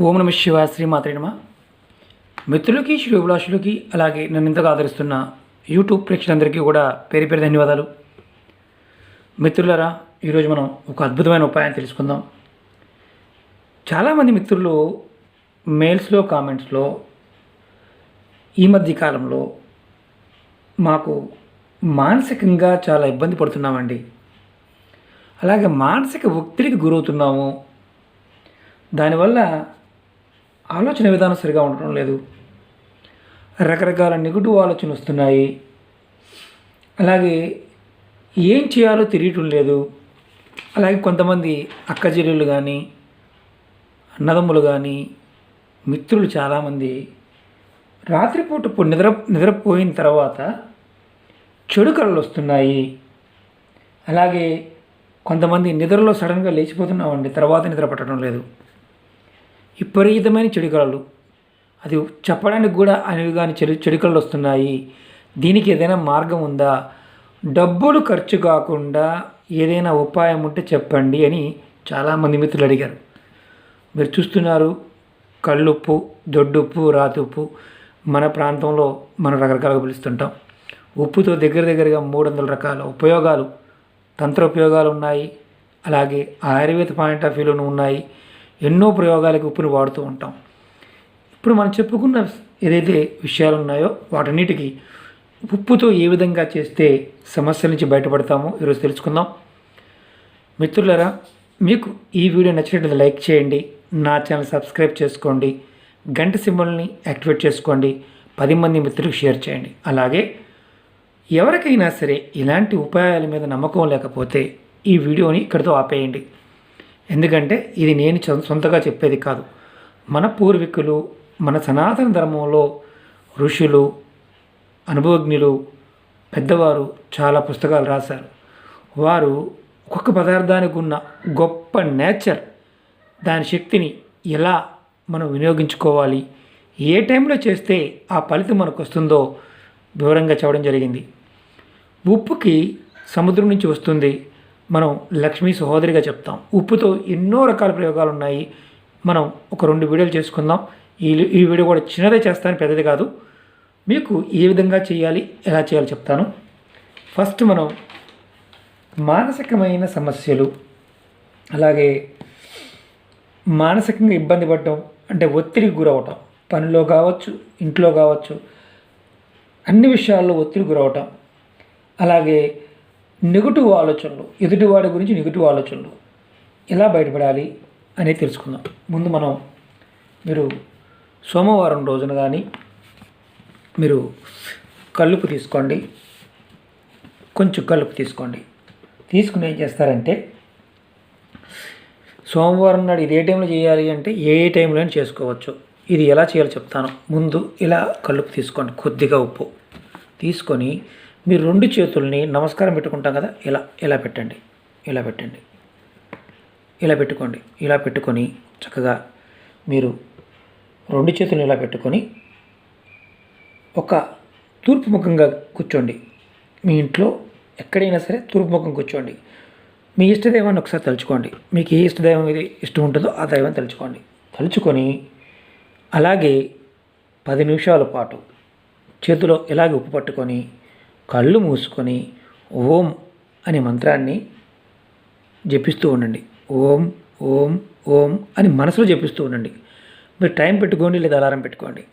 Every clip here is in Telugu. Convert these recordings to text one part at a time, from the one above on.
ఓం నమ శివ శ్రీమాత్రే నమ. మిత్రులకి శ్రీభిలాషులకి అలాగే నన్ను ఇంతగా ఆదరిస్తున్న యూట్యూబ్ ప్రేక్షకులందరికీ కూడా పేరు పేరు ధన్యవాదాలు. మిత్రులరా ఈరోజు మనం ఒక అద్భుతమైన ఉపాయాన్ని తెలుసుకుందాం. చాలామంది మిత్రులు మెయిల్స్లో కామెంట్స్లో ఈ మధ్య కాలంలో మాకు మానసికంగా చాలా ఇబ్బంది పడుతున్నామండి. అలాగే మానసిక ఒత్తిడికి గురవుతున్నాము. దానివల్ల ఆలోచన విధానం సరిగా ఉండటం లేదు. రకరకాల నెగిటివ్ ఆలోచనలు వస్తున్నాయి. అలాగే ఏం చేయాలో తెలియటం లేదు. అలాగే కొంతమంది అక్క కానీ అన్నదమ్ములు కానీ మిత్రులు చాలామంది రాత్రిపూట ఇప్పుడు నిద్ర నిద్రపోయిన తర్వాత చెడు కళలు వస్తున్నాయి. అలాగే కొంతమంది నిద్రలో సడన్గా లేచిపోతున్నామండి. తర్వాత నిద్ర పట్టడం లేదు. విపరీతమైన చెడు కళలు అది చెప్పడానికి కూడా అనేవి కానీ చెడు చెడు కళలు వస్తున్నాయి. దీనికి ఏదైనా మార్గం ఉందా? డబ్బులు ఖర్చు కాకుండా ఏదైనా ఉపాయం ఉంటే చెప్పండి అని చాలామంది మిత్రులు అడిగారు. మీరు చూస్తున్నారు కళ్ళుప్పు దొడ్డుప్పు రాతుప్పు. మన ప్రాంతంలో మనం రకరకాలుగా పిలుస్తుంటాం. ఉప్పుతో దగ్గర దగ్గరగా మూడు వందల రకాల ఉపయోగాలు తంత్ర ఉపయోగాలు ఉన్నాయి. అలాగే ఆయుర్వేద పాయింట్ ఆఫ్ వ్యూలోనూ ఉన్నాయి. ఎన్నో ప్రయోగాలకు ఉప్పుని వాడుతూ ఉంటాం. ఇప్పుడు మనం చెప్పుకున్న ఏదైతే విషయాలు ఉన్నాయో వాటన్నిటికీ ఉప్పుతో ఏ విధంగా చేస్తే సమస్యల నుంచి బయటపడతామో ఈరోజు తెలుసుకుందాం. మిత్రులరా మీకు ఈ వీడియో నచ్చినట్లయితే లైక్ చేయండి నా ఛానల్ సబ్స్క్రైబ్ చేసుకోండి గంట సింబల్ని యాక్టివేట్ చేసుకోండి పది మంది మిత్రులకు షేర్ చేయండి. అలాగే ఎవరికైనా సరే ఇలాంటి ఉపాయాల మీద నమ్మకం లేకపోతే ఈ వీడియోని ఇక్కడితో ఆపేయండి. ఎందుకంటే ఇది నేను సొంతగా చెప్పేది కాదు. మన పూర్వీకులు మన సనాతన ధర్మంలో ఋషులు అనుభవజ్ఞులు పెద్దవారు చాలా పుస్తకాలు రాశారు. వారు ఒక్కొక్క పదార్థానికి ఉన్న గొప్ప నేచర్ దాని శక్తిని ఎలా మనం వినియోగించుకోవాలి ఏ టైంలో చేస్తే ఆ ఫలితం మనకు వస్తుందో వివరంగా చెప్పడం జరిగింది. ఉప్పుకి సముద్రం నుంచి వస్తుంది. మనం లక్ష్మీ సహోదరిగా చెప్తాం. ఉప్పుతో ఎన్నో రకాల ప్రయోగాలు ఉన్నాయి మనం ఒక రెండు వీడియోలు చేసుకుందాం. ఈ ఈ వీడియో కూడా చిన్నదే చేస్తాను పెద్దది కాదు. మీకు ఏ విధంగా చేయాలి ఎలా చేయాలో చెప్తాను. ఫస్ట్ మనం మానసికమైన సమస్యలు అలాగే మానసికంగా ఇబ్బంది పడటం అంటే ఒత్తిడికి గురవటం పనిలో కావచ్చు ఇంట్లో కావచ్చు అన్ని విషయాల్లో ఒత్తిడి గురవటం అలాగే నెగిటివ్ ఆలోచనలు ఎదుటివాడి గురించి నెగిటివ్ ఆలోచనలు ఎలా బయటపడాలి అనేది తెలుసుకుందాం. ముందు మనం మీరు సోమవారం రోజున కానీ మీరు కల్లుపు తీసుకోండి. కొంచెం కల్లుపు తీసుకోండి. తీసుకుని ఏం చేస్తారంటే సోమవారం నాడు ఇది ఏ టైంలో చేయాలి అంటే ఏ ఏ టైంలో చేసుకోవచ్చు. ఇది ఎలా చేయాలో చెప్తాను. ముందు ఇలా కలుపు తీసుకోండి. కొద్దిగా ఉప్పు తీసుకొని మీరు రెండు చేతుల్ని నమస్కారం పెట్టుకుంటాం కదా? ఇలా ఇలా పెట్టండి ఇలా పెట్టండి. ఇలా పెట్టుకోండి ఇలా పెట్టుకొని చక్కగా మీరు రెండు చేతులు ఇలా పెట్టుకొని ఒక తూర్పు ముఖంగా కూర్చోండి. మీ ఇంట్లో ఎక్కడైనా సరే తూర్పు ముఖం కూర్చోండి. మీ ఇష్టదైవాన్ని ఒకసారి తలుచుకోండి. మీకు ఏ ఇష్టదైవం ఇది ఇష్టం ఉంటుందో ఆ దైవం తలుచుకోండి. తలుచుకొని అలాగే పది నిమిషాల పాటు చేతిలో ఇలాగే ఉప్పు పట్టుకొని కళ్ళు మూసుకొని ఓం అనే మంత్రాన్ని జపిస్తూ ఉండండి. ఓం ఓం ఓం అని మనసులో జపిస్తూ ఉండండి. మీరు టైం పెట్టుకోండి లేదా అలారం పెట్టుకోండి.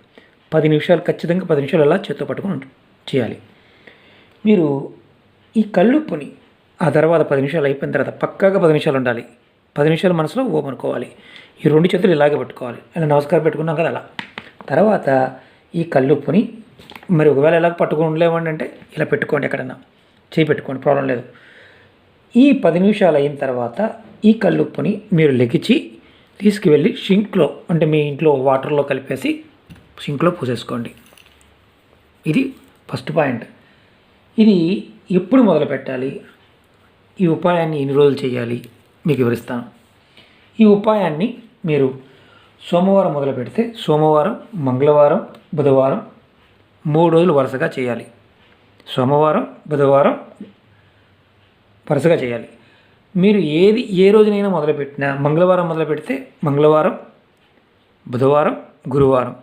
పది నిమిషాలు ఖచ్చితంగా పది నిమిషాలు అలా చేత్తో పట్టుకొని చేయాలి. మీరు ఈ కళ్ళుప్పుని ఆ తర్వాత పది నిమిషాలు అయిపోయిన తర్వాత పక్కాగా పది నిమిషాలు ఉండాలి. పది నిమిషాలు మనసులో ఓం అనుకోవాలి. ఈ రెండు చేతులు ఇలాగే పెట్టుకోవాలి. అలా నమస్కారం పెట్టుకున్నాం కదా అలా. తర్వాత ఈ కళ్ళుప్పుని మరి ఒకవేళ ఎలా పట్టుకుని ఉండలేమండి అంటే ఇలా పెట్టుకోండి ఎక్కడన్నా. చేయి పెట్టుకోండి ప్రాబ్లం లేదు. ఈ పది నిమిషాలు అయిన తర్వాత ఈ కల్లుప్పుని మీరు లెగిచి తీసుకువెళ్ళి షింక్లో అంటే మీ ఇంట్లో వాటర్లో కలిపేసి షింక్లో పోసేసుకోండి. ఇది ఫస్ట్ పాయింట్. ఇది ఎప్పుడు మొదలు పెట్టాలి? ఈ ఉపాయాన్ని ఎన్ని రోజులు చేయాలి? మీకు వివరిస్తాను. ఈ ఉపాయాన్ని మీరు సోమవారం మొదలు పెడితే సోమవారం మంగళవారం బుధవారం మూడు రోజులు వరుసగా చేయాలి. సోమవారం బుధవారం వరుసగా చేయాలి. మీరు ఏది ఏ రోజునైనా మొదలుపెట్టినా మంగళవారం మొదలు పెడితే మంగళవారం బుధవారం గురువారం.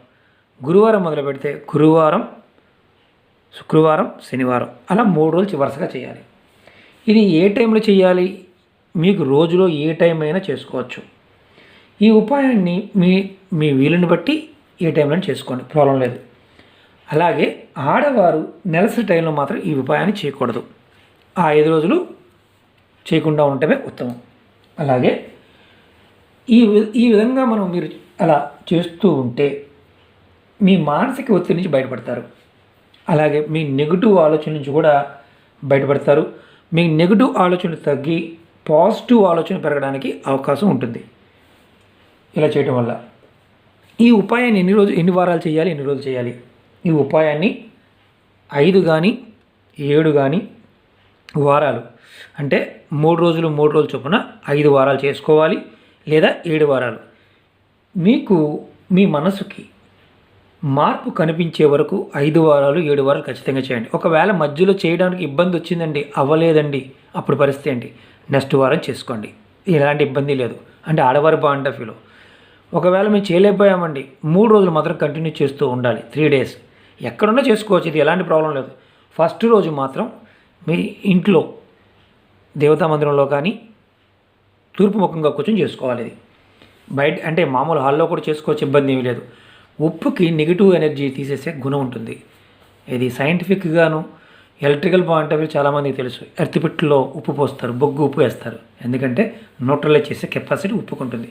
గురువారం మొదలు పెడితే గురువారం శుక్రవారం శనివారం. అలా మూడు రోజులు వరుసగా చేయాలి. ఇది ఏ టైంలో చేయాలి? మీకు రోజులో ఏ టైం అయినా చేసుకోవచ్చు. ఈ ఉపాయాన్ని మీ మీ వీలుని బట్టి ఏ టైంలో చేసుకోండి. ప్రాబ్లం లేదు. అలాగే ఆడవారు నెలసరి టైంలో మాత్రం ఈ ఉపాయాన్ని చేయకూడదు. ఆ ఐదు రోజులు చేయకుండా ఉండటమే ఉత్తమం. అలాగే ఈ వి- ఈ విధంగా మనం మీరు అలా చేస్తూ ఉంటే మీ మానసిక ఒత్తిడి నుంచి బయటపడతారు. అలాగే మీ నెగిటివ్ ఆలోచన నుంచి కూడా బయటపడతారు. మీ నెగిటివ్ ఆలోచనలు తగ్గి పాజిటివ్ ఆలోచన పెరగడానికి అవకాశం ఉంటుంది. ఇలా చేయటం వల్ల ఈ ఉపాయాన్ని ఎన్ని రోజులు ఎన్ని వారాలు చేయాలి ఎన్ని రోజులు చేయాలి? ఈ ఉపాయాన్ని ఐదు కానీ ఏడు కానీ వారాలు. అంటే మూడు రోజులు మూడు రోజులు చొప్పున ఐదు వారాలు చేసుకోవాలి లేదా ఏడు వారాలు. మీకు మీ మనసుకి మార్పు కనిపించే వరకు ఐదు వారాలు ఏడు వారాలు ఖచ్చితంగా చేయండి. ఒకవేళ మధ్యలో చేయడానికి ఇబ్బంది వచ్చిందండి అవ్వలేదండి అప్పుడు పరిస్థితి ఏంటి? నెక్స్ట్ వారం చేసుకోండి. ఎలాంటి ఇబ్బంది లేదు. అంటే ఆడవారి బాగుంటే ఫీల్ ఒకవేళ మేము చేయలేకపోయామండి మూడు రోజులు మాత్రం కంటిన్యూ చేస్తూ ఉండాలి. త్రీ డేస్ ఎక్కడున్నా చేసుకోవచ్చు. ఇది ఎలాంటి ప్రాబ్లం లేదు. ఫస్ట్ రోజు మాత్రం మీ ఇంట్లో దేవతా మందిరంలో కానీ తూర్పు ముఖంగా కూర్చొని చేసుకోవాలి ఇది. బయట అంటే మామూలు హాల్లో కూడా చేసుకోవచ్చు ఇబ్బంది ఏమీ లేదు. ఉప్పుకి నెగిటివ్ ఎనర్జీ తీసేసే గుణం ఉంటుంది. ఇది సైంటిఫిక్గాను ఎలక్ట్రికల్ పాయింట్ ఆఫ్ వ్యూ చాలామందికి తెలుసు. ఎర్తిపిట్లో ఉప్పు పోస్తారు బొగ్గు ఉప్పు వేస్తారు. ఎందుకంటే న్యూట్రలైజ్ చేసే కెపాసిటీ ఉప్పుకుంటుంది.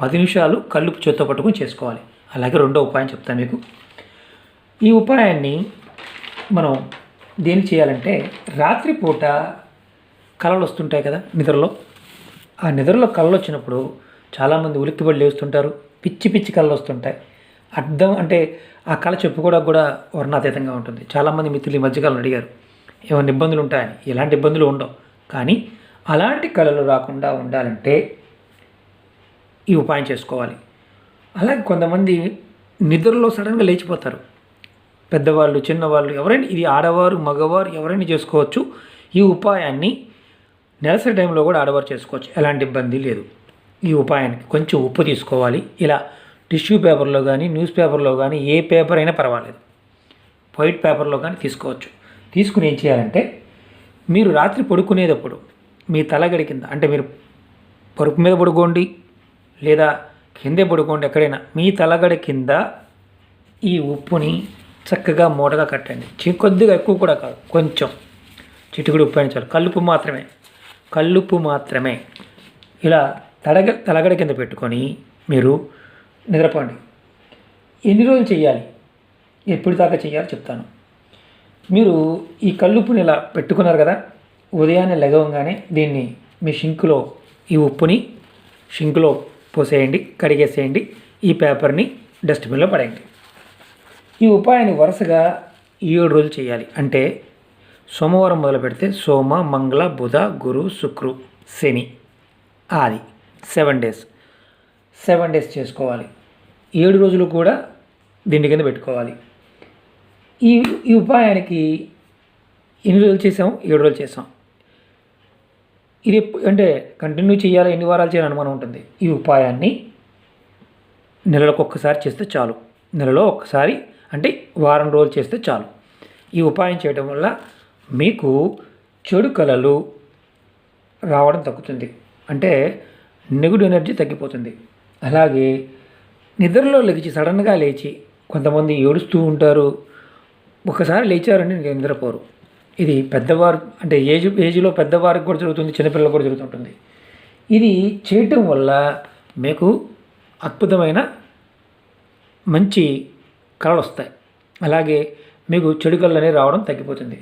పది నిమిషాలు కల్లుపు చేత్తో పట్టుకొని చేసుకోవాలి. అలాగే రెండో ఉపాయం చెప్తాను మీకు. ఈ ఉపాయాన్ని మనం దేని చేయాలంటే రాత్రిపూట కళలు వస్తుంటాయి కదా నిద్రలో. ఆ నిద్రలో కళలు వచ్చినప్పుడు చాలామంది ఉలిక్కిబడి లేస్తుంటారు. పిచ్చి పిచ్చి కళలు వస్తుంటాయి. అర్థం అంటే ఆ కళ చెప్పుకోవడానికి కూడా వర్ణాతీతంగా ఉంటుంది. చాలామంది మిత్రులు ఈ మధ్యకాలం అడిగారు ఏమైనా ఇబ్బందులు ఉంటాయని? ఎలాంటి ఇబ్బందులు ఉండవు. కానీ అలాంటి కళలు రాకుండా ఉండాలంటే ఈ ఉపాయం చేసుకోవాలి. అలాగే కొంతమంది నిద్రలో సడన్గా లేచిపోతారు. పెద్దవాళ్ళు చిన్నవాళ్ళు ఎవరైనా ఇది ఆడవారు మగవారు ఎవరైనా చేసుకోవచ్చు. ఈ ఉపాయాన్ని నెలసరి టైంలో కూడా ఆడవారు చేసుకోవచ్చు. ఎలాంటి ఇబ్బంది లేదు. ఈ ఉపాయానికి కొంచెం ఉప్పు తీసుకోవాలి. ఇలా టిష్యూ పేపర్లో కానీ న్యూస్ పేపర్లో కానీ ఏ పేపర్ అయినా పర్వాలేదు. వైట్ పేపర్లో కానీ తీసుకోవచ్చు. తీసుకుని ఏం చేయాలంటే మీరు రాత్రి పడుకునేటప్పుడు మీ తలగడి కింద అంటే మీరు పరుపు మీద పడుకోండి లేదా కిందే పడుకోండి ఎక్కడైనా మీ తలగడి కింద ఈ ఉప్పుని చక్కగా మూటగా కట్టండి. కొద్దిగా ఎక్కువ కూడా కాదు కొంచెం. చిటికుడు ఉప్పు అయినా చాలు. కల్లుపు మాత్రమే. కల్లుప్పు మాత్రమే. ఇలా తలగ తలగడ కింద పెట్టుకొని మీరు నిద్రపోండి. ఎన్ని రోజులు చేయాలి ఎప్పుడు దాకా చేయాలో చెప్తాను. మీరు ఈ కల్లుప్పుని ఇలా పెట్టుకున్నారు కదా ఉదయాన్నే లెగవంగానే దీన్ని మీ షింకులో ఈ ఉప్పుని షింకులో పోసేయండి కడిగేసేయండి ఈ పేపర్ని డస్ట్బిన్లో పడేయండి. ఈ ఉపాయాన్ని వరుసగా ఏడు రోజులు చేయాలి. అంటే సోమవారం మొదలు పెడితే సోమ మంగళ బుధ గురు శుక్రు శని ఆది. Seven days. సెవెన్ డేస్ చేసుకోవాలి. ఏడు రోజులు కూడా దీని కింద పెట్టుకోవాలి. ఈ ఈ ఉపాయానికి ఎన్ని రోజులు చేసాం ఏడు రోజులు చేసాం. ఇది అంటే కంటిన్యూ చేయాలి ఎన్ని వారాలు చేయాలని అనుమానం ఉంటుంది. ఈ ఉపాయాన్ని నెలలకు ఒక్కసారి చేస్తే చాలు. నెలలో ఒక్కసారి అంటే వారం రోజులు చేస్తే చాలు. ఈ ఉపాయం చేయడం వల్ల మీకు చెడు కళలు రావడం తగ్గుతుంది. అంటే నెగిటివ్ ఎనర్జీ తగ్గిపోతుంది. అలాగే నిద్రలో లేచి సడన్గా లేచి కొంతమంది ఏడుస్తూ ఉంటారు. ఒకసారి లేచారని నిద్రపోరు. ఇది పెద్దవారు అంటే ఏజ్ ఏజ్లో పెద్దవారికి కూడా జరుగుతుంది చిన్నపిల్లలకు కూడా జరుగుతుంటుంది. ఇది చేయటం వల్ల మీకు అద్భుతమైన మంచి కళలు వస్తాయి అలాగే మీకు చెడు కళ్ళు అనేవి రావడం తగ్గిపోతుంది.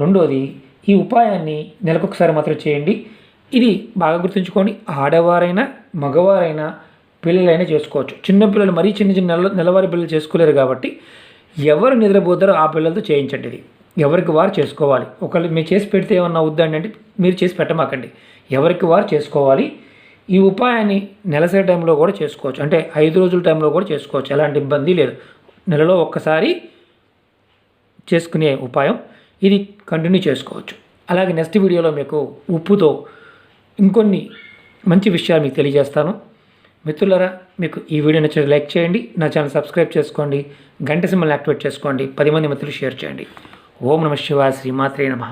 రెండోది ఈ ఉపాయాన్ని నెలకొకసారి మాత్రం చేయండి. ఇది బాగా గుర్తుంచుకోండి. ఆడవారైనా మగవారైనా పిల్లలైనా చేసుకోవచ్చు. చిన్న పిల్లలు మరీ చిన్న చిన్న నెల నెలవారి పిల్లలు చేసుకోలేరు కాబట్టి ఎవరు నిద్రపోతారో ఆ పిల్లలతో చేయించండి ఇది. ఎవరికి వారు చేసుకోవాలి. ఒకళ్ళు మీరు చేసి పెడితే ఏమన్నా అవుద్దండి అంటే మీరు చేసి పెట్టమాకండి. ఎవరికి వారు చేసుకోవాలి? ఈ ఉపాయాన్ని నెలసరి టైంలో కూడా చేసుకోవచ్చు. అంటే ఐదు రోజుల టైంలో కూడా చేసుకోవచ్చు. ఎలాంటి ఇబ్బంది లేదు. నెలలో ఒక్కసారి చేసుకునే ఉపాయం. ఇది కంటిన్యూ చేసుకోవచ్చు. అలాగే నెక్స్ట్ వీడియోలో మీకు ఉప్పుతో ఇంకొన్ని మంచి విషయాలు మీకు తెలియజేస్తాను. మిత్రులరా మీకు ఈ వీడియో నచ్చిన లైక్ చేయండి నా ఛానల్ సబ్స్క్రైబ్ చేసుకోండి గంట సింబల్ యాక్టివేట్ చేసుకోండి పది మంది మిత్రులు షేర్ చేయండి. ఓం నమ శివాయ శ్రీమాత్రే నమ.